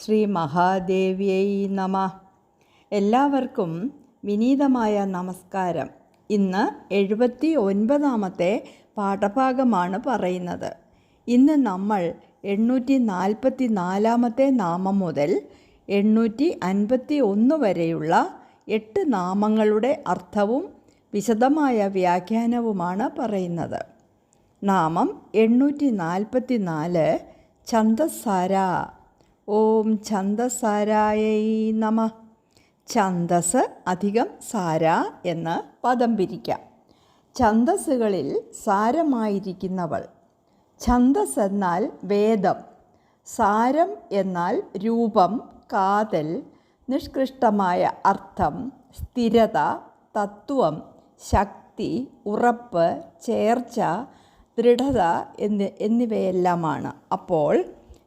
ശ്രീ മഹാദേവ്യൈ നമ. എല്ലാവർക്കും വിനീതമായ നമസ്കാരം. ഇന്ന് എഴുപത്തി ഒൻപതാമത്തെ പാഠഭാഗമാണ് പറയുന്നത്. ഇന്ന് നമ്മൾ എണ്ണൂറ്റി നാൽപ്പത്തി നാലാമത്തെ നാമം മുതൽ എണ്ണൂറ്റി അൻപത്തി ഒന്ന് വരെയുള്ള എട്ട് നാമങ്ങളുടെ അർത്ഥവും വിശദമായ വ്യാഖ്യാനവുമാണ് പറയുന്നത്. നാമം എണ്ണൂറ്റി നാൽപ്പത്തി നാല് ഛന്ദസാര ഓം ഛന്ദസാരായൈ നമ. ഛന്ദസ് അധികം സാര എന്ന് പദം പിരിക്കാം. ഛന്ദസ്സുകളിൽ സാരമായിരിക്കുന്നവൾ. ഛന്ദസ് എന്നാൽ വേദം. സാരം എന്നാൽ രൂപം കാതൽ നിഷ്കൃഷ്ടമായ അർത്ഥം സ്ഥിരത തത്വം ശക്തി ഉറപ്പ് ചേർച്ച ദൃഢത എന്നി എന്നിവയെല്ലാമാണ്. അപ്പോൾ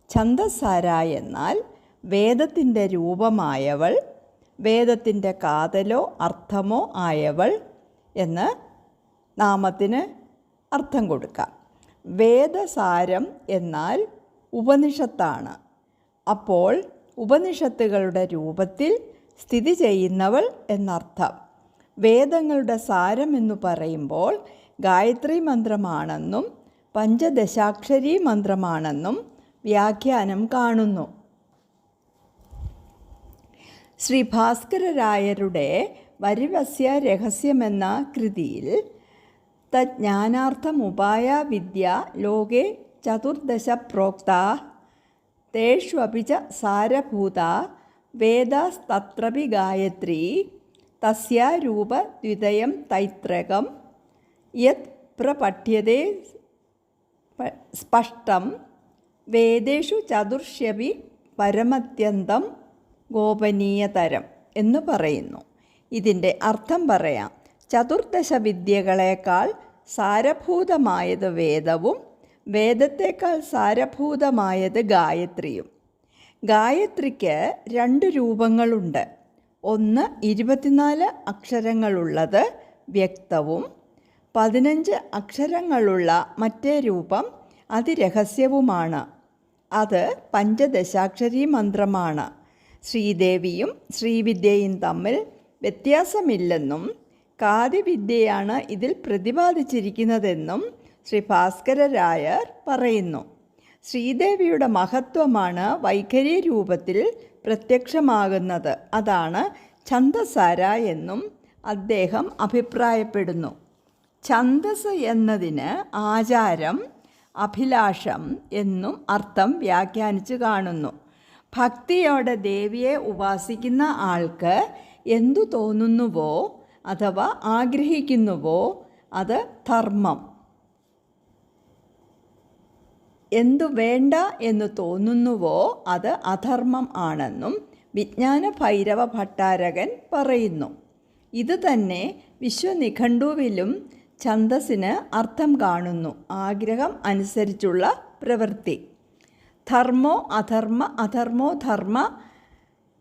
ഛന്ദസാര എന്നാൽ വേദത്തിന്റെ രൂപമായവൾ വേദത്തിന്റെ കാതലോ അർത്ഥമോ ആയവൾ എന്ന് നാമത്തിന് അർത്ഥം കൊടുക്കാം. വേദസാരം എന്നാൽ ഉപനിഷത്താണ്. അപ്പോൾ ഉപനിഷത്തുകളുടെ രൂപത്തിൽ സ്ഥിതി ചെയ്യുന്നവൾ എന്നർത്ഥം. വേദങ്ങളുടെ സാരം എന്ന് പറയുമ്പോൾ ഗായത്രി മന്ത്രമാണെന്നും പഞ്ചദശാക്ഷരി മന്ത്രമാണെന്നും വ്യാഖ്യാനം കാണുന്നു. ശ്രീ ഭാസ്കരരായരുടെ വരിവസ്യ രഹസ്യമെന്ന കൃതിയിൽ തജ്ഞാനാർത്ഥമുപായ വിദ്യ ലോകെ ചതുർദശ പ്രോക്ത തേഷ്വപി സാരഭൂത വേദസ്തത്രപി ഗായത്രി തസ്യ രൂപദ്വിതയം തൈത്രകം യത് പ്രപഠ്യതേ സ്പഷ്ടം വേദേഷു ചതുർഷ്യപി പരമത്യന്തം ഗോപനീയതരം എന്ന് പറയുന്നു. ഇതിന്റെ അർത്ഥം പറയാം ചതുർദശ വിദ്യകളേക്കാൾ സാരഭൂതമായത് വേദവും വേദത്തേക്കാൾ സാരഭൂതമായത് ഗായത്രിയും. ഗായത്രിക്ക് രണ്ട് രൂപങ്ങളുണ്ട്. ഒന്ന് ഇരുപത്തിനാല് അക്ഷരങ്ങളുള്ളത് വ്യക്തവും പതിനഞ്ച് അക്ഷരങ്ങളുള്ള മറ്റേ രൂപം അതിരഹസ്യവുമാണ്. അത് പഞ്ചദശാക്ഷരി മന്ത്രമാണ്. ശ്രീദേവിയും ശ്രീവിദ്യയും തമ്മിൽ വ്യത്യാസമില്ലെന്നും കാതിവിദ്യയാണ് ഇതിൽ പ്രതിപാദിച്ചിരിക്കുന്നതെന്നും ശ്രീ ഭാസ്കര രായർ പറയുന്നു. ശ്രീദേവിയുടെ മഹത്വമാണ് വൈഖരി രൂപത്തിൽ പ്രത്യക്ഷമാകുന്നത്. അതാണ് ഛന്ദസാര എന്നും അദ്ദേഹം അഭിപ്രായപ്പെടുന്നു. ഛന്ദസ് എന്നതിന് ആചാരം അഭിലാഷം എന്നും അർത്ഥം വ്യാഖ്യാനിച്ചു കാണുന്നു. ഭക്തിയോടെ ദേവിയെ ഉപാസിക്കുന്ന ആൾക്ക് എന്തു തോന്നുന്നുവോ അഥവാ ആഗ്രഹിക്കുന്നുവോ അത് ധർമ്മം. എന്തു വേണ്ട എന്ന് തോന്നുന്നുവോ അത് അധർമ്മം ആണെന്നും വിജ്ഞാന ഭൈരവ ഭട്ടാരകൻ പറയുന്നു. ഇത് തന്നെ വിശ്വനിഘണ്ടുവിലും ഛന്ദസ്സിന് അർത്ഥം കാണുന്നു. ആഗ്രഹം അനുസരിച്ചുള്ള പ്രവൃത്തി. ധർമ്മോ അധർമ്മ അധർമ്മോ ധർമ്മ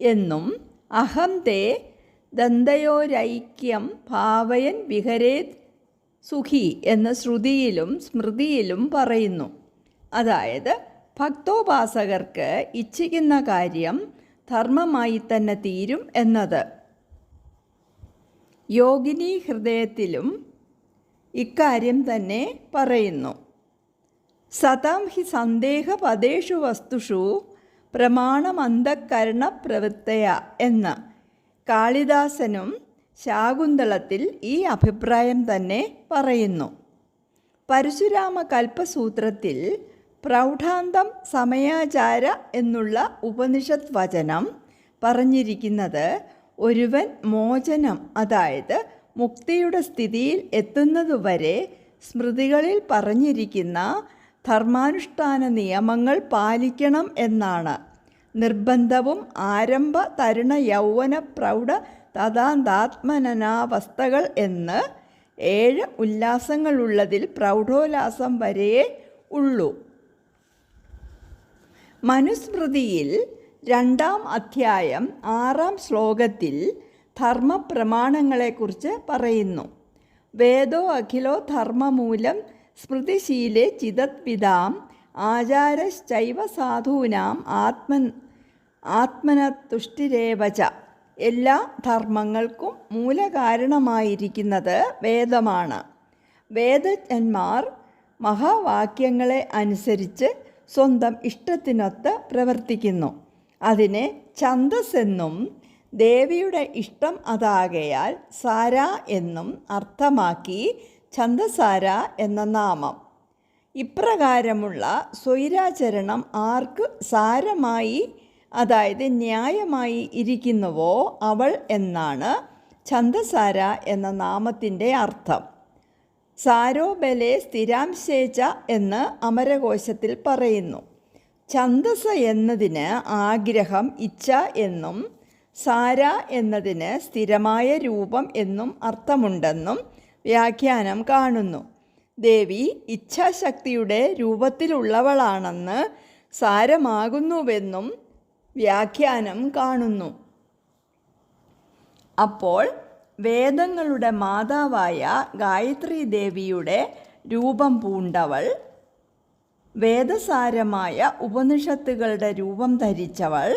എന്നും അഹം തേ ദന്തയോരൈക്യം ഭാവയൻ വിഹരേത് സുഖി എന്ന ശ്രുതിയിലും സ്മൃതിയിലും പറയുന്നു. അതായത് ഭക്തോപാസകർക്ക് ഇച്ഛിക്കുന്ന കാര്യം ധർമ്മമായി തന്നെ തീരും എന്നത്. യോഗിനി ഹൃദയത്തിലും ഇക്കാര്യം തന്നെ പറയുന്നു. സതാം ഹി സന്ദേഹ പദേഷു വസ്തുഷു പ്രമാണമന്തക്കരണ പ്രവൃത്തയ എന്ന് കാളിദാസനും ശാകുന്തളത്തിൽ ഈ അഭിപ്രായം തന്നെ പറയുന്നു. പരശുരാമ കൽപ്പസൂത്രത്തിൽ പ്രൗഢാന്തം സമയാചാര എന്നുള്ള ഉപനിഷത് വചനം പറഞ്ഞിരിക്കുന്നത് ഒരുവൻ മോചനം അതായത് മുക്തിയുടെ സ്ഥിതിയിൽ എത്തുന്നതുവരെ സ്മൃതികളിൽ പറഞ്ഞിരിക്കുന്ന ധർമാനുഷ്ഠാന നിയമങ്ങൾ പാലിക്കണം എന്നാണ്. നിർബന്ധവും ആരംഭ തരുണ യൗവന പ്രൗഢ തഥാന്താത്മനാവസ്ഥകൾ എന്ന് ഏഴ് ഉല്ലാസങ്ങളുള്ളതിൽ പ്രൗഢോല്ലാസം വരെയേ ഉള്ളൂ. മനുസ്മൃതിയിൽ രണ്ടാം അധ്യായം ആറാം ശ്ലോകത്തിൽ ധർമ്മപ്രമാണങ്ങളെക്കുറിച്ച് പറയുന്നു. വേദോ അഖിലോ ധർമ്മമൂലം സ്മൃതിശീലെ ചിതത്വിതാം ആചാരശ്ചൈവ സാധൂനാം ആത്മ ആത്മനതുഷ്ടിരേവച എല്ലാ ധർമ്മങ്ങൾക്കും മൂലകാരണമായിരിക്കുന്നത് വേദമാണ്. വേദജ്ഞന്മാർ മഹാവാക്യങ്ങളെ അനുസരിച്ച് സ്വന്തം ഇഷ്ടത്തിനൊത്ത് പ്രവർത്തിക്കുന്നു. അതിനെ ഛന്ദസ് എന്നും ദേവിയുടെ ഇഷ്ടം അതാകയാൽ സാര എന്നും അർത്ഥമാക്കി ഛന്ദസാര എന്ന നാമം. ഇപ്രകാരമുള്ള സ്വൈരാചരണം ആർക്ക് സാരമായി അതായത് ന്യായമായി ഇരിക്കുന്നുവോ അവൾ എന്നാണ് ഛന്ദസാര എന്ന നാമത്തിന്റെ അർത്ഥം. സാരോബലെ സ്ഥിരാംശേച്ച എന്ന് അമരകോശത്തിൽ പറയുന്നു. ഛന്ദസ എന്നതിന് ആഗ്രഹം ഇച്ഛ എന്നും സാര എന്നതിന് സ്ഥിരമായ രൂപം എന്നും അർത്ഥമുണ്ടെന്നും വ്യാഖ്യാനം കാണുന്നു. ദേവി ഇച്ഛാശക്തിയുടെ രൂപത്തിലുള്ളവളാണെന്ന് സാരമാകുന്നുവെന്നും വ്യാഖ്യാനം കാണുന്നു. അപ്പോൾ വേദങ്ങളുടെ മാതാവായ ഗായത്രി ദേവിയുടെ രൂപം പൂണ്ടവൾ വേദസാരമായ ഉപനിഷത്തുകളുടെ രൂപം ധരിച്ചവൾ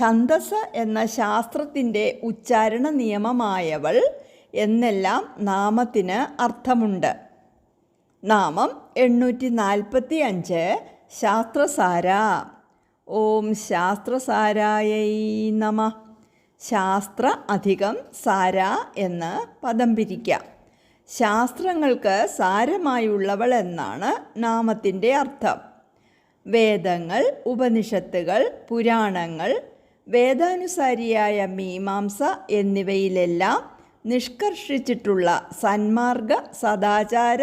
ഛന്ദസ് എന്ന ശാസ്ത്രത്തിന്റെ ഉച്ചാരണ നിയമമായവൾ എന്നെല്ലാം നാമത്തിന് അർത്ഥമുണ്ട്. നാമം എണ്ണൂറ്റി നാൽപ്പത്തി അഞ്ച് ശാസ്ത്രസാര. ഓം ശാസ്ത്രസാരായൈ നമ. ശാസ്ത്ര അധികം സാര എന്ന് പദം പിരിക്കാം. ശാസ്ത്രങ്ങൾക്ക് സാരമായുള്ളവൾ എന്നാണ് നാമത്തിന്റെ അർത്ഥം. വേദങ്ങൾ ഉപനിഷത്തുകൾ പുരാണങ്ങൾ വേദാനുസാരിയായ മീമാംസ എന്നിവയിലെല്ലാം നിഷ്കർഷിച്ചിട്ടുള്ള സന്മാർഗ സദാചാര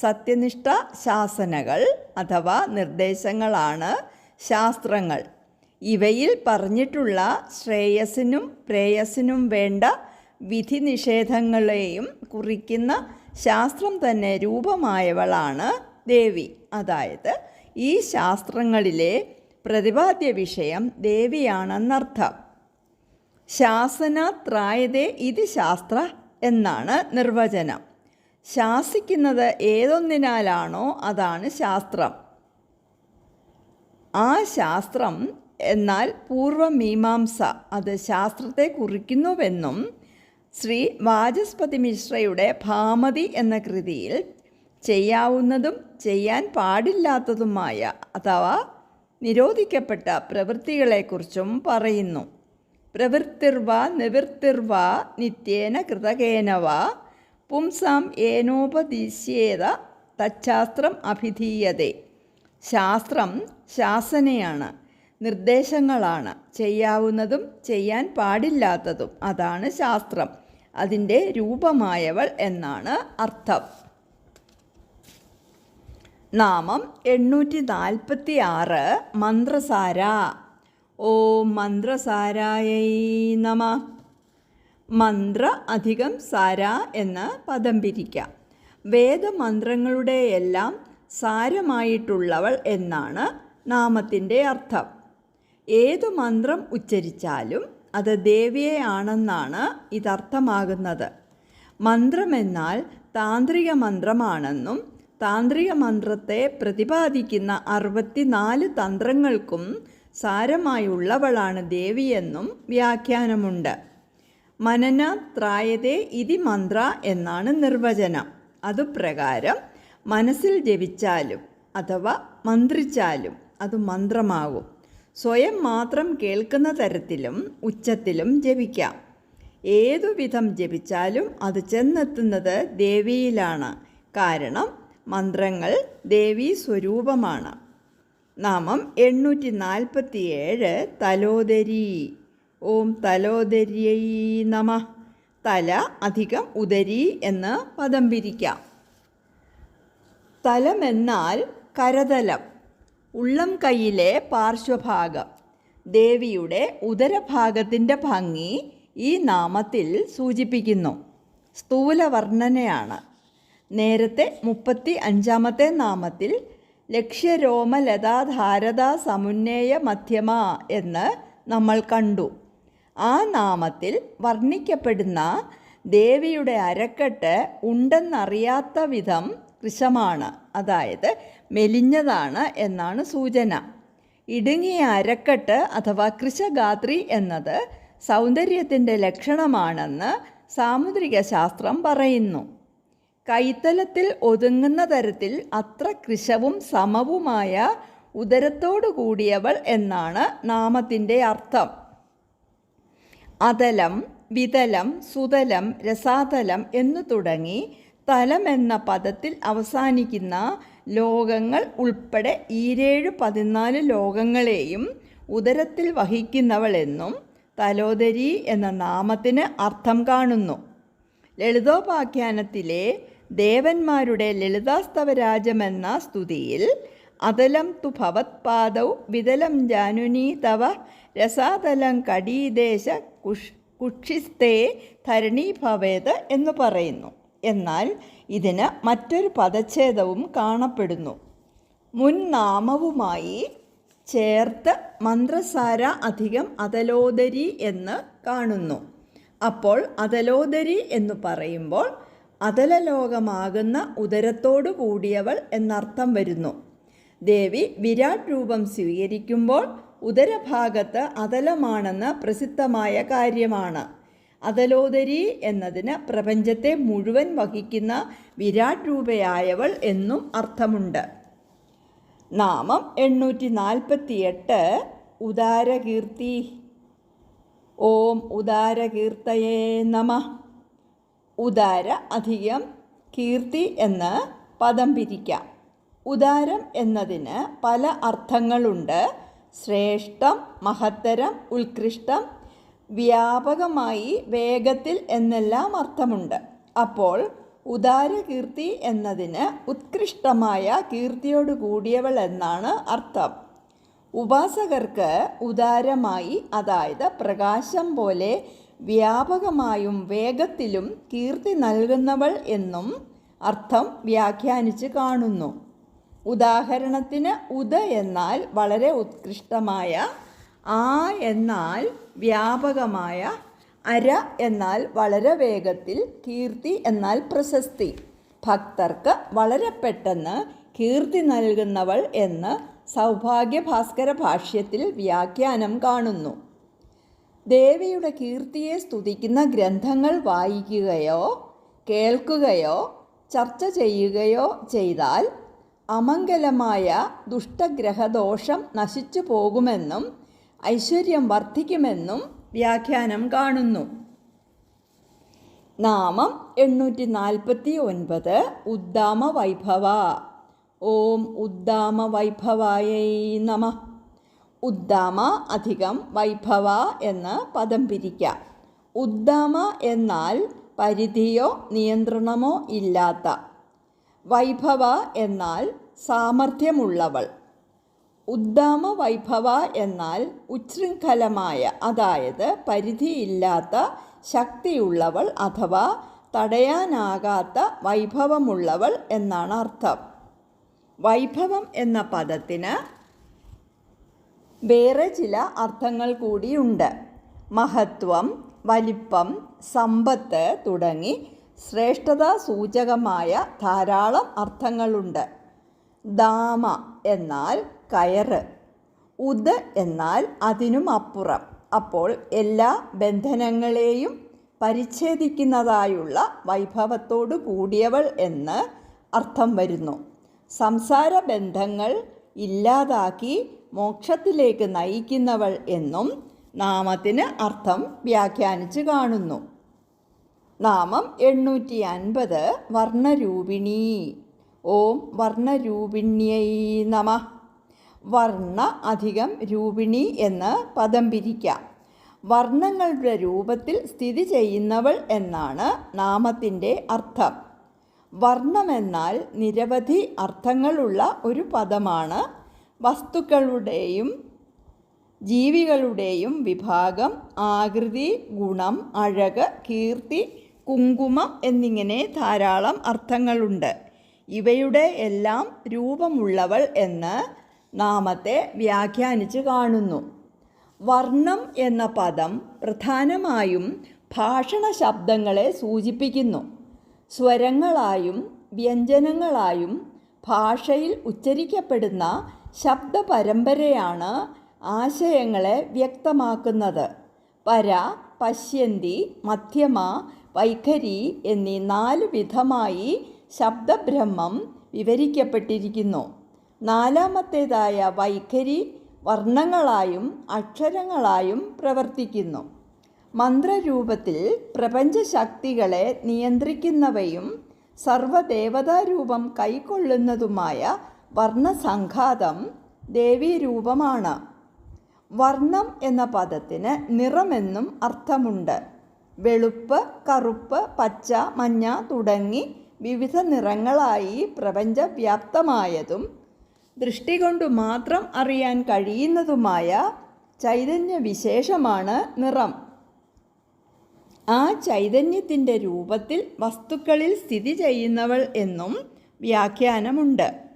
സത്യനിഷ്ഠ ശാസനകൾ അഥവാ നിർദ്ദേശങ്ങളാണ് ശാസ്ത്രങ്ങൾ. ഇവയിൽ പറഞ്ഞിട്ടുള്ള ശ്രേയസിനും പ്രേയസിനും വേണ്ട വിധി നിഷേധങ്ങളെയും കുറിക്കുന്ന ശാസ്ത്രം തന്നെ രൂപമായവളാണ് ദേവി. അതായത് ഈ ശാസ്ത്രങ്ങളിലെ പ്രതിപാദ്യ വിഷയം ദേവിയാണെന്നർത്ഥം. ശാസനത്രായതേ ഇത് ശാസ്ത്ര എന്നാണ് നിർവചനം. ശാസിക്കുന്നത് ഏതൊന്നിനാലാണോ അതാണ് ശാസ്ത്രം. ആ ശാസ്ത്രം എന്നാൽ പൂർവമീമാംസ അത് ശാസ്ത്രത്തെ കുറിക്കുന്നുവെന്നും ശ്രീ വാചസ്പതി മിശ്രയുടെ ഭാമതി എന്ന കൃതിയിൽ ചെയ്യാവുന്നതും ചെയ്യാൻ പാടില്ലാത്തതുമായ അഥവാ നിരോധിക്കപ്പെട്ട പ്രവൃത്തികളെക്കുറിച്ചും പറയുന്നു. പ്രവൃത്തിർവ നിവൃത്തിർവ നിത്യേന കൃതകേനവ പുംസാം ഏനോപദിശ്യേത തച്ഛാസ്ത്രം അഭിധീയതേ. ശാസ്ത്രം ശാസനയാണ് നിർദ്ദേശങ്ങളാണ് ചെയ്യാവുന്നതും ചെയ്യാൻ പാടില്ലാത്തതും. അതാണ് ശാസ്ത്രം. അതിന്റെ രൂപമായവൾ എന്നാണ് അർത്ഥം. നാമം എണ്ണൂറ്റി നാൽപ്പത്തി ആറ് മന്ത്രസാര. ഓ മന്ത്രസാരായൈ നമ. മന്ത്ര അധികം സാര എന്ന് പദം പിരിക്കാം. വേദമന്ത്രങ്ങളുടെ എല്ലാം സാരമായിട്ടുള്ളവൾ എന്നാണ് നാമത്തിന്റെ അർത്ഥം. ഏതു മന്ത്രം ഉച്ചരിച്ചാലും അത് ദേവിയെയാണെന്നാണ് ഇതർത്ഥമാകുന്നത്. മന്ത്രമെന്നാൽ താന്ത്രിക മന്ത്രമാണെന്നും താന്ത്രിക മന്ത്രത്തെ പ്രതിപാദിക്കുന്ന അറുപത്തിനാല് തന്ത്രങ്ങൾക്കും സാരമായുള്ളവളാണ് ദേവിയെന്നും വ്യാഖ്യാനമുണ്ട്. മനന ത്രായതേ ഇതി മന്ത്ര എന്നാണ് നിർവചനം. അതുപ്രകാരം മനസ്സിൽ ജപിച്ചാലും അഥവാ മന്ത്രിച്ചാലും അത് മന്ത്രമാകും. സ്വയം മാത്രം കേൾക്കുന്ന തരത്തിലും ഉച്ചത്തിലും ജപിക്കാം. ഏതുവിധം ജപിച്ചാലും അത് ചെന്നെത്തുന്നത് ദേവിയിലാണ്. കാരണം മന്ത്രങ്ങൾ ദേവീ സ്വരൂപമാണ്. നാമം എണ്ണൂറ്റി നാൽപ്പത്തിയേഴ് തലോദരി. ഓം തലോദരിയൈ നമ. തല അധികം ഉദരി എന്ന് പദം പിരിക്കാം. തലമെന്നാൽ കരതലം. ഉള്ളം കൈയിലെ പാർശ്വഭാഗം. ദേവിയുടെ ഉദരഭാഗത്തിന്റെ ഭംഗി ഈ നാമത്തിൽ സൂചിപ്പിക്കുന്നു. സ്ഥൂല വർണനയാണ് നേരത്തെ മുപ്പത്തി അഞ്ചാമത്തെ നാമത്തിൽ ലക്ഷ്യരോമലതാധാരത സമുന്നയ മധ്യമ എന്ന് നമ്മൾ കണ്ടു. ആ നാമത്തിൽ വർണിക്കപ്പെടുന്ന ദേവിയുടെ അരക്കെട്ട് ഉണ്ടെന്നറിയാത്ത വിധം കൃശമാണ്. അതായത് മെലിഞ്ഞതാണ് എന്നാണ് സൂചന. ഇടുങ്ങിയ അരക്കെട്ട് അഥവാ കൃശഗാത്രി എന്നത് സൗന്ദര്യത്തിന്റെ ലക്ഷണമാണെന്ന് സാമുദ്രിക ശാസ്ത്രം പറയുന്നു. കൈത്തലത്തിൽ ഒതുങ്ങുന്ന തരത്തിൽ അത്ര കൃശവും സമവുമായ ഉദരത്തോടു കൂടിയവൾ എന്നാണ് നാമത്തിന്റെ അർത്ഥം. അതലം വിതലം സുതലം രസാതലം എന്നു തുടങ്ങി തലം എന്ന പദത്തിൽ അവസാനിക്കുന്ന ലോകങ്ങൾ ഉൾപ്പെടെ ഈരേഴ് പതിനാല് ലോകങ്ങളെയും ഉദരത്തിൽ വഹിക്കുന്നവളെന്നും തലോദരി എന്ന നാമത്തിന് അർത്ഥം കാണുന്നു. ലളിതോപാഖ്യാനത്തിലെ ദേവന്മാരുടെ ലളിതാസ്തവരാജമെന്ന സ്തുതിയിൽ അതലം തു ഭവത്പാദൗ വിതലം ജാനുനീ തവ രസാതലം കടീദേശ കുഷ് കുക്ഷിസ്തേ ധരണീ എന്ന് പറയുന്നു. എന്നാൽ ഇതിന് മറ്റൊരു പദച്ഛേദവും കാണപ്പെടുന്നു. മുൻ നാമവുമായി ചേർത്ത് മന്ത്രസാര അധികം അതലോദരി എന്ന് കാണുന്നു. അപ്പോൾ അതലോദരി എന്ന് പറയുമ്പോൾ അതലലോകമാകുന്ന ഉദരത്തോടു കൂടിയവൾ എന്നർത്ഥം വരുന്നു. ദേവി വിരാട് രൂപം സ്വീകരിക്കുമ്പോൾ ഉദരഭാഗത്ത് അതലമാണെന്ന് പ്രസിദ്ധമായ കാര്യമാണ്. അതലോദരി എന്നതിന് പ്രപഞ്ചത്തെ മുഴുവൻ വഹിക്കുന്ന വിരാട് രൂപയായവൾ എന്നും അർത്ഥമുണ്ട്. നാമം എണ്ണൂറ്റി നാൽപ്പത്തിയെട്ട് ഉദാരകീർത്തി. ഓം ഉദാരകീർത്തയേ നമ. ഉദാര അധികം കീർത്തി എന്ന് പദം പിരിക്കാം. ഉദാരം എന്നതിന് പല അർത്ഥങ്ങളുണ്ട്. ശ്രേഷ്ഠം മഹത്തരം ഉത്കൃഷ്ടം വ്യാപകമായി വേഗത്തിൽ എന്നെല്ലാം അർത്ഥമുണ്ട്. അപ്പോൾ ഉദാരകീർത്തി എന്നതിന് ഉത്കൃഷ്ടമായ കീർത്തിയോട് കൂടിയവൾ എന്നാണ് അർത്ഥം. ഉപാസകർക്ക് ഉദാരമായി അതായത് പ്രകാശം പോലെ വ്യാപകമായും വേഗത്തിലും കീർത്തി നൽകുന്നവൾ എന്നും അർത്ഥം വ്യാഖ്യാനിച്ച് കാണുന്നു. ഉദാഹരണത്തിന് ഉദ എന്നാൽ വളരെ ഉത്കൃഷ്ടമായ ആ എന്നാൽ വ്യാപകമായ അര എന്നാൽ വളരെ വേഗത്തിൽ കീർത്തി എന്നാൽ പ്രശസ്തി. ഭക്തർക്ക് വളരെ പെട്ടെന്ന് കീർത്തി നൽകുന്നവൾ എന്ന് സൗഭാഗ്യഭാസ്കര ഭാഷ്യത്തിൽ വ്യാഖ്യാനം കാണുന്നു. ദേവിയുടെ കീർത്തിയെ സ്തുതിക്കുന്ന ഗ്രന്ഥങ്ങൾ വായിക്കുകയോ കേൾക്കുകയോ ചർച്ച ചെയ്യുകയോ ചെയ്താൽ അമംഗലമായ ദുഷ്ടഗ്രഹദോഷം നശിച്ചു പോകുമെന്നും ഐശ്വര്യം വർദ്ധിക്കുമെന്നും വ്യാഖ്യാനം കാണുന്നു. നാമം എണ്ണൂറ്റി നാൽപ്പത്തി ഒൻപത് ഉദ്ദാമ വൈഭവ ഓം ഉദ്ദാമ വൈഭവായൈ നമ. ഉദ്ദാമ അധികം വൈഭവ എന്ന് പദം പിരിക്കാം. ഉദ്ദാമ എന്നാൽ പരിധിയോ നിയന്ത്രണമോ ഇല്ലാത്ത. വൈഭവ എന്നാൽ സാമർഥ്യമുള്ളവൾ. ഉദ്ദാമ വൈഭവ എന്നാൽ ഉച്ഛൃംഖലമായ അതായത് പരിധിയില്ലാത്ത ശക്തിയുള്ളവൾ അഥവാ തടയാനാകാത്ത വൈഭവമുള്ളവൾ എന്നാണ് അർത്ഥം. വൈഭവം എന്ന പദത്തിന് വേറെ ചില അർത്ഥങ്ങൾ കൂടിയുണ്ട്. മഹത്വം വലിപ്പം സമ്പത്ത് തുടങ്ങി ശ്രേഷ്ഠതാ സൂചകമായ ധാരാളം അർത്ഥങ്ങളുണ്ട്. ദാമ എന്നാൽ കയറ് ഉദ് എന്നാൽ അതിനും അപ്പുറം. അപ്പോൾ എല്ലാ ബന്ധനങ്ങളെയും പരിച്ഛേദിക്കുന്നതായുള്ള വൈഭവത്തോടു കൂടിയവൾ എന്ന് അർത്ഥം വരുന്നു. സംസാര ബന്ധങ്ങൾ ഇല്ലാതാക്കി മോക്ഷത്തിലേക്ക് നയിക്കുന്നവൾ എന്നും നാമത്തിന് അർത്ഥം വ്യാഖ്യാനിച്ച് കാണുന്നു. നാമം എണ്ണൂറ്റി അൻപത് വർണരൂപിണി. ഓം വർണരൂപിണ്യൈ നമ. വർണ അധികം രൂപിണി എന്ന് പദം പിരിക്കാം. വർണങ്ങളുടെ രൂപത്തിൽ സ്ഥിതി ചെയ്യുന്നവൾ എന്നാണ് നാമത്തിന്റെ അർത്ഥം. വർണമെന്നാൽ നിരവധി അർത്ഥങ്ങളുള്ള ഒരു പദമാണ് വസ്തുക്കളുടെയും ജീവികളുടെയും വിഭാഗം ആകൃതി ഗുണം അഴക് കീർത്തി കുങ്കുമം എന്നിങ്ങനെ ധാരാളം അർത്ഥങ്ങളുണ്ട്. ഇവയുടെ എല്ലാം രൂപമുള്ളവൾ എന്ന് നാമത്തെ വ്യാഖ്യാനിച്ച് കാണുന്നു. വർണം എന്ന പദം പ്രധാനമായും ഭാഷണ ശബ്ദങ്ങളെ സൂചിപ്പിക്കുന്നു. സ്വരങ്ങളായും വ്യഞ്ജനങ്ങളായും ഭാഷയിൽ ഉച്ചരിക്കപ്പെടുന്ന ശബ്ദ പരമ്പരയാണ് ആശയങ്ങളെ വ്യക്തമാക്കുന്നത്. പര പശ്യന്തി മധ്യമ വൈഖരി എന്നീ നാല് വിധമായി ശബ്ദബ്രഹ്മം വിവരിക്കപ്പെട്ടിരിക്കുന്നു. നാലാമത്തേതായ വൈഖരി വർണങ്ങളായും അക്ഷരങ്ങളായും പ്രവർത്തിക്കുന്നു. മന്ത്രരൂപത്തിൽ പ്രപഞ്ചശക്തികളെ നിയന്ത്രിക്കുന്നവയും സർവദേവതാരൂപം കൈക്കൊള്ളുന്നതുമായ വർണസംഘാതം ദേവീരൂപമാണ്. വർണം എന്ന പദത്തിന് നിറമെന്നും അർത്ഥമുണ്ട്. വെളുപ്പ് കറുപ്പ് പച്ച മഞ്ഞ തുടങ്ങി വിവിധ നിറങ്ങളായി പ്രപഞ്ചവ്യാപ്തമായതും ദൃഷ്ടി കൊണ്ട് മാത്രം അറിയാൻ കഴിയുന്നതുമായ ചൈതന്യ വിശേഷമാണ് നിറം. ആ ചൈതന്യത്തിന്റെ രൂപത്തിൽ വസ്തുക്കളിൽ സ്ഥിതി ചെയ്യുന്നവൾ എന്നും വ്യാഖ്യാനമുണ്ട്.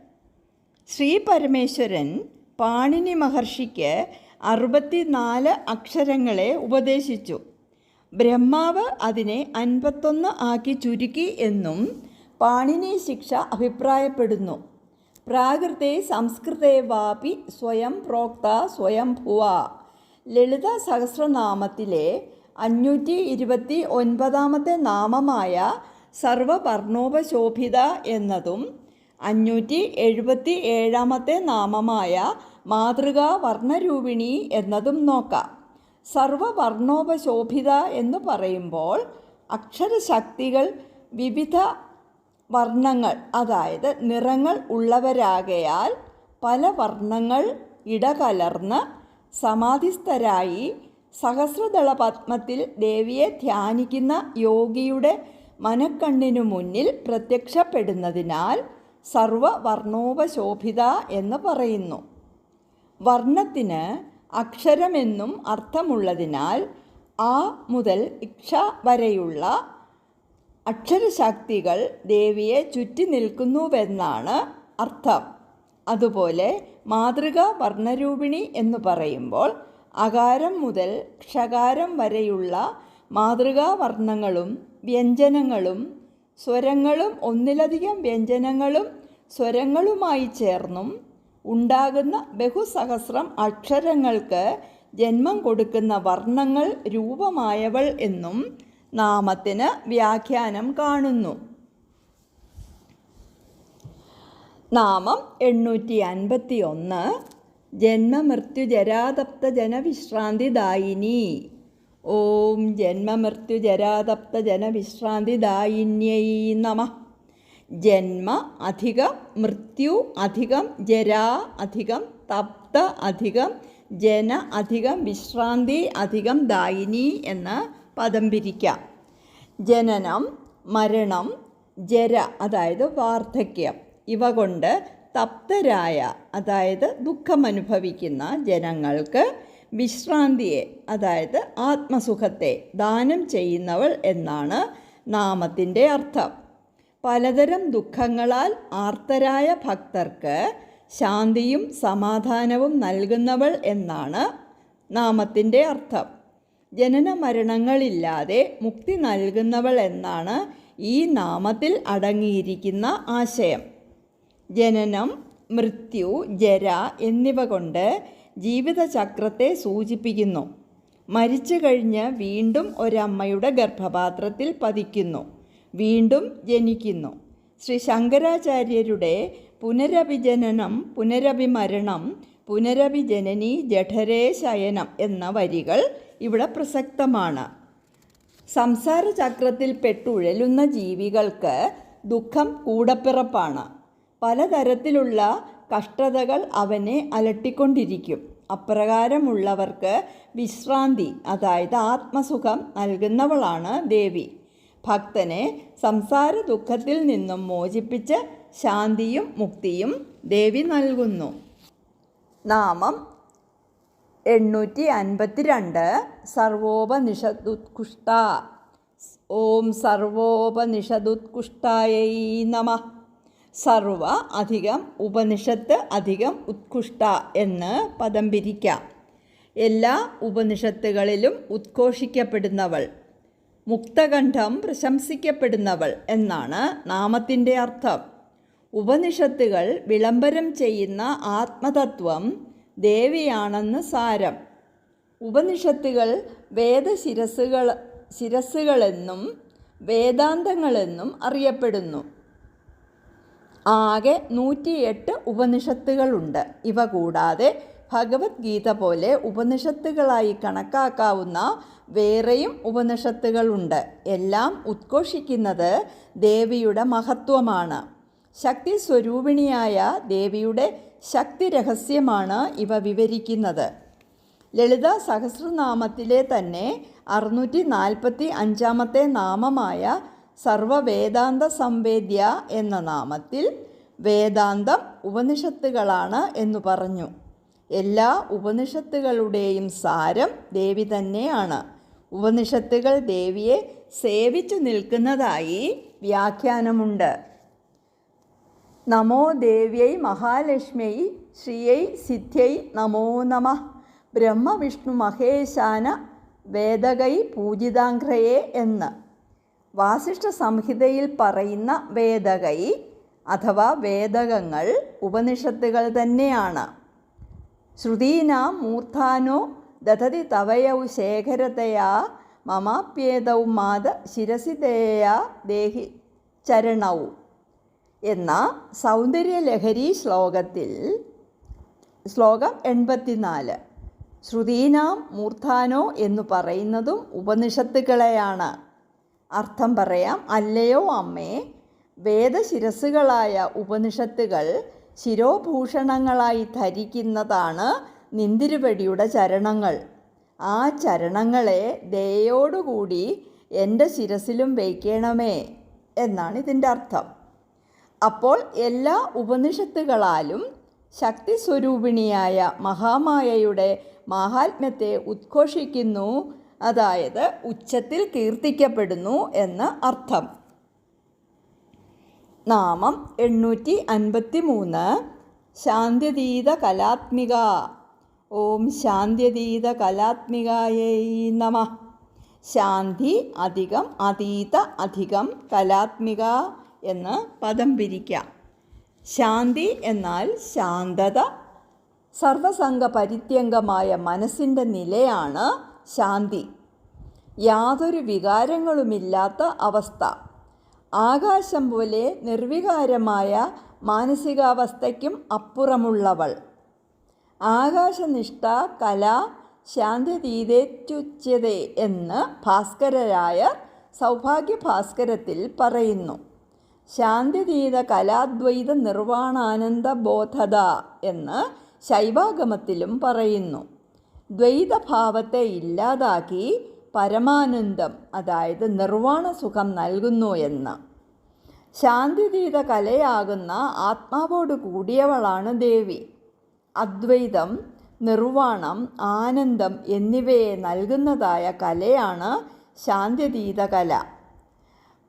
ശ്രീ പരമേശ്വരൻ പാണിനി മഹർഷിക്ക് അറുപത്തിനാല് അക്ഷരങ്ങളെ ഉപദേശിച്ചു. ബ്രഹ്മാവ് അതിനെ അൻപത്തൊന്ന് ആക്കി ചുരുക്കി എന്നും പാണിനി ശിക്ഷ അഭിപ്രായപ്പെടുന്നു. പ്രാകൃതേ സംസ്കൃതേ വാപി സ്വയം പ്രോക്ത സ്വയം ഭുവ. ലളിത സഹസ്രനാമത്തിലെ അഞ്ഞൂറ്റി ഇരുപത്തി ഒൻപതാമത്തെ നാമമായ സർവവർണോപശോഭിത എന്നതും അഞ്ഞൂറ്റി എഴുപത്തി ഏഴാമത്തെ നാമമായ മാതൃകാ വർണരൂപിണി എന്നതും നോക്കാം. സർവവർണോപശോഭിത എന്ന് പറയുമ്പോൾ അക്ഷരശക്തികൾ വിവിധ വർണങ്ങൾ അതായത് നിറങ്ങൾ ഉള്ളവരാകയാൽ പല വർണങ്ങൾ ഇടകലർന്ന് സമാധിസ്ഥരായി സഹസ്രദള പത്മത്തിൽ ദേവിയെ ധ്യാനിക്കുന്ന യോഗിയുടെ മനക്കണ്ണിനു മുന്നിൽ പ്രത്യക്ഷപ്പെടുന്നതിനാൽ സർവവർണോപശോഭിത എന്ന് പറയുന്നു. വർണത്തിന് അക്ഷരമെന്നും അർത്ഥമുള്ളതിനാൽ ആ മുതൽ ഇക്ഷ വരെയുള്ള അക്ഷരശക്തികൾ ദേവിയെ ചുറ്റി നിൽക്കുന്നുവെന്നാണ് അർത്ഥം. അതുപോലെ മാതൃക വർണരൂപിണി എന്ന് പറയുമ്പോൾ അകാരം മുതൽ ക്ഷകാരം വരെയുള്ള മാതൃകാ വർണങ്ങളും വ്യഞ്ജനങ്ങളും സ്വരങ്ങളും ഒന്നിലധികം വ്യഞ്ജനങ്ങളും സ്വരങ്ങളുമായി ചേർന്നും ഉണ്ടാകുന്ന ബഹുസഹസ്രം അക്ഷരങ്ങൾക്ക് ജന്മം കൊടുക്കുന്ന വർണങ്ങൾ രൂപമായവൾ എന്നും നാമത്തിന് വ്യാഖ്യാനം കാണുന്നു. നാമം എണ്ണൂറ്റി അൻപത്തി ഒന്ന് ജന്മമൃത്യുജരാതപ്ത ജനവിശ്രാന്തിദായിനി ഓം ജന്മമൃത്യുജരാതപ്ത ജനവിശ്രാന്തിദായിന്യൈ നമ. ജന്മ അധികം മൃത്യു അധികം ജരാ അധികം തപ്ത അധികം ജന അധികം വിശ്രാന്തി അധികം ദായിനി എന്ന് പദം പിരിക്കാം. ജനനം മരണം ജര അതായത് വാർദ്ധക്യം. ഇവ കൊണ്ട് തപ്തരായ അതായത് ദുഃഖമനുഭവിക്കുന്ന ജനങ്ങൾക്ക് വിശ്രാന്തിയെ അതായത് ആത്മസുഖത്തെ ദാനം ചെയ്യുന്നവൾ എന്നാണ് നാമത്തിന്റെ അർത്ഥം. പലതരം ദുഃഖങ്ങളാൽ ആർത്തരായ ഭക്തർക്ക് ശാന്തിയും സമാധാനവും നൽകുന്നവൾ എന്നാണ് നാമത്തിന്റെ അർത്ഥം. ജനന മരണങ്ങളില്ലാതെ മുക്തി നൽകുന്നവൾ എന്നാണ് ഈ നാമത്തിൽ അടങ്ങിയിരിക്കുന്ന ആശയം. ജനനം മൃത്യു ജര എന്നിവ കൊണ്ട് ജീവിതചക്രത്തെ സൂചിപ്പിക്കുന്നു. മരിച്ചു കഴിഞ്ഞ് വീണ്ടും ഒരമ്മയുടെ ഗർഭപാത്രത്തിൽ പതിക്കുന്നു. വീണ്ടും ജനിക്കുന്നു. ശ്രീ ശങ്കരാചാര്യരുടെ പുനരഭിജനനം പുനരഭിമരണം പുനരഭിജനനി ജഠരേ ശയനം എന്ന വരികൾ ഇവിടെ പ്രസക്തമാണ്. സംസാര ചക്രത്തിൽ പെട്ടുഴലുന്ന ജീവികൾക്ക് ദുഃഖം കൂടപ്പിറപ്പാണ്. പലതരത്തിലുള്ള കഷ്ടതകൾ അവനെ അലട്ടിക്കൊണ്ടിരിക്കും. അപ്രകാരമുള്ളവർക്ക് വിശ്രാന്തി അതായത് ആത്മസുഖം നൽകുന്നവളാണ് ദേവി. ഭക്തനെ സംസാര ദുഃഖത്തിൽ നിന്നും മോചിപ്പിച്ച് ശാന്തിയും മുക്തിയും ദേവി നൽകുന്നു. നാമം എണ്ണൂറ്റി അൻപത്തിരണ്ട് സർവോപനിഷദുത്കുഷ്ട. ഓം സർവോപനിഷദുത്കുഷ്ടായൈ നമ. സർവ അധികം ഉപനിഷത്ത് അധികം ഉത്കുഷ്ട എന്ന് പദം പിരിക്കാം. എല്ലാ ഉപനിഷത്തുകളിലും ഉദ്ഘോഷിക്കപ്പെടുന്നവൾ. മുക്തകണ്ഠം പ്രശംസിക്കപ്പെടുന്നവൾ എന്നാണ് നാമത്തിന്റെ അർത്ഥം. ഉപനിഷത്തുകൾ വിളംബരം ചെയ്യുന്ന ആത്മതത്വം ദേവിയാണെന്ന് സാരം. ഉപനിഷത്തുകൾ വേദശിരസുകൾ ശിരസുകളെന്നും വേദാന്തങ്ങളെന്നും അറിയപ്പെടുന്നു. ആകെ നൂറ്റിയെട്ട് ഉപനിഷത്തുകളുണ്ട്. ഇവ കൂടാതെ ഭഗവത്ഗീത പോലെ ഉപനിഷത്തുകളായി കണക്കാക്കാവുന്ന വേറെയും ഉപനിഷത്തുകളുണ്ട്. എല്ലാം ഉദ്ഘോഷിക്കുന്നത് ദേവിയുടെ മഹത്വമാണ്. ശക്തി സ്വരൂപിണിയായ ദേവിയുടെ ശക്തി രഹസ്യമാണ് ഇവ വിവരിക്കുന്നത്. ലളിത സഹസ്രനാമത്തിലെ തന്നെ അറുന്നൂറ്റി നാൽപ്പത്തി അഞ്ചാമത്തെ നാമമായ സർവവേദാന്ത സംവേദ്യ എന്ന നാമത്തിൽ വേദാന്തം ഉപനിഷത്തുകളാണ് എന്നു പറഞ്ഞു. എല്ലാ ഉപനിഷത്തുകളുടെയും സാരം ദേവി തന്നെയാണ്. ഉപനിഷത്തുകൾ ദേവിയെ സേവിച്ചു നിൽക്കുന്നതായി വ്യാഖ്യാനമുണ്ട്. നമോ ദേവ്യൈ മഹാലക്ഷ്മി ശ്രീയൈ സിദ്ധ്യൈ നമോ നമ. ബ്രഹ്മവിഷ്ണു മഹേശാന വേദകൈ പൂജിതാംഘ്രയെ എന്ന്. വാസിഷ്ഠ സംഹിതയിൽ പറയുന്ന വേദകൈ അഥവാ വേദകങ്ങൾ ഉപനിഷത്തുകൾ തന്നെയാണ്. ശ്രുതീനാം മൂർധാനോ ദധതി തവയൗ ശേഖരതയാ മമാപ്യേതൗ മാത ശിരസിതേയ ദേഹി ചരണൗ. എന്ന സൗന്ദര്യലഹരി ശ്ലോകത്തിൽ ശ്ലോകം എൺപത്തിനാല്. ശ്രുതീനാം മൂർധാനോ എന്ന് പറയുന്നതും ഉപനിഷത്തുക്കളെയാണ് അർത്ഥം പറയാം അല്ലയോ അമ്മേ വേദശിരസുകളായ ഉപനിഷത്തുകൾ ശിരോഭൂഷണങ്ങളായി ധരിക്കുന്നതാണ് നിന്തിരുപടിയുടെ ചരണങ്ങൾ. ആ ചരണങ്ങളെ ദയോടുകൂടി എന്റെ ശിരസിലും വയ്ക്കണമേ എന്നാണ് ഇതിന്റെ അർത്ഥം. അപ്പോൾ എല്ലാ ഉപനിഷത്തുകളാലും ശക്തി സ്വരൂപിണിയായ മഹാമായയുടെ മഹാത്മ്യത്തെ ഉദ്ഘോഷിക്കുന്നു അതായത് ഉച്ചത്തിൽ കീർത്തിക്കപ്പെടുന്നു എന്ന് അർത്ഥം. നാമം എണ്ണൂറ്റി അൻപത്തി മൂന്ന് ശാന്ത്യതീത കലാത്മിക. ഓം ശാന്ത്യതീത കലാത്മികായൈ നമ. ശാന്തി അധികം അതീത അധികം കലാത്മിക എന്ന് പദം പിരിക്കാം. ശാന്തി എന്നാൽ ശാന്തത സർവസംഗ പരിത്യംഗമായ മനസ്സിന്റെ നിലയാണ് ശാന്തി. യാതൊരു വികാരങ്ങളുമില്ലാത്ത അവസ്ഥ. ആകാശം പോലെ നിർവികാരമായ മാനസികാവസ്ഥയ്ക്കും അപ്പുറമുള്ളവൾ. ആകാശനിഷ്ഠ കല ശാന്തിതീതേറ്റുച്യതേ എന്ന് ഭാസ്കരരായ സൗഭാഗ്യഭാസ്കരത്തിൽ പറയുന്നു. ശാന്തിതീത കലാദ്വൈത നിർവാണാനന്ദ ബോധത എന്ന് ശൈവാഗമത്തിലും പറയുന്നു. ദ്വൈതഭാവത്തെ ഇല്ലാതാക്കി പരമാനന്ദം അതായത് നിർവാണസുഖം നൽകുന്നു എന്ന്. ശാന്തിതീത കലയാകുന്ന ആത്മാവോട് കൂടിയവളാണ് ദേവി. അദ്വൈതം നിർവാണം ആനന്ദം എന്നിവയെ നൽകുന്നതായ കലയാണ് ശാന്തിതീത കല.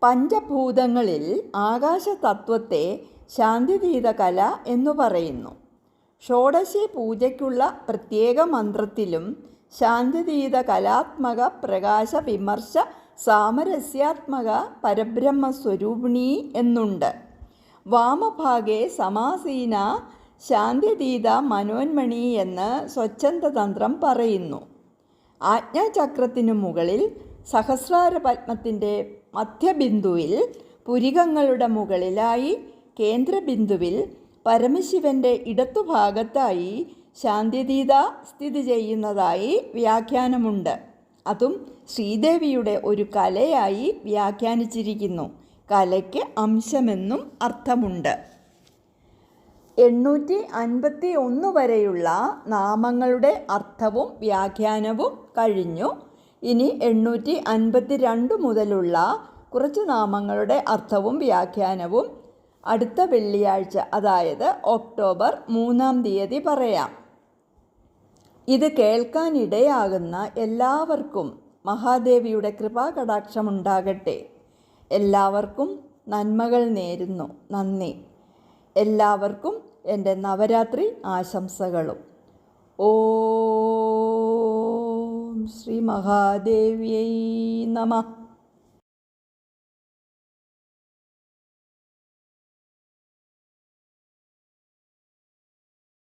പഞ്ചഭൂതങ്ങളിൽ ആകാശതത്വത്തെ ശാന്തിതീത കല എന്നു പറയുന്നു. ഷോഡശി പൂജയ്ക്കുള്ള പ്രത്യേക മന്ത്രത്തിലും ശാന്തിതീത കലാത്മക പ്രകാശ വിമർശ സാമരസ്യാത്മക പരബ്രഹ്മസ്വരൂപിണി എന്നുണ്ട്. വാമഭാഗേ സമാസീന ശാന്തിതീത മനോന്മണി എന്ന് സ്വച്ഛന്തതന്ത്രം പറയുന്നു. ആജ്ഞാചക്രത്തിനു മുകളിൽ സഹസ്രാര പത്മത്തിന്റെ മധ്യബിന്ദുവിൽ പുരികങ്ങളുടെ മുകളിലായി കേന്ദ്രബിന്ദുവിൽ പരമശിവന്റെ ഇടത്തുഭാഗത്തായി ശാന്തിതീത സ്ഥിതി ചെയ്യുന്നതായി വ്യാഖ്യാനമുണ്ട്. അതും ശ്രീദേവിയുടെ ഒരു കലയായി വ്യാഖ്യാനിച്ചിരിക്കുന്നു. കലയ്ക്ക് അംശമെന്നും അർത്ഥമുണ്ട്. എണ്ണൂറ്റി അൻപത്തി ഒന്ന് വരെയുള്ള നാമങ്ങളുടെ അർത്ഥവും വ്യാഖ്യാനവും കഴിഞ്ഞു. ഇനി എണ്ണൂറ്റി അൻപത്തി രണ്ട് മുതലുള്ള കുറച്ച് നാമങ്ങളുടെ അർത്ഥവും വ്യാഖ്യാനവും അടുത്ത വെള്ളിയാഴ്ച അതായത് ഒക്ടോബർ മൂന്നാം തീയതി പറയാം. ഇത് കേൾക്കാനിടയാകുന്ന എല്ലാവർക്കും മഹാദേവിയുടെ കൃപാകടാക്ഷമുണ്ടാകട്ടെ. എല്ലാവർക്കും നന്മകൾ നേരുന്നു. നന്ദി. എല്ലാവർക്കും എന്റെ നവരാത്രി ആശംസകളും. ഓ ശ്രീ മഹാദേവിയൈ നമ.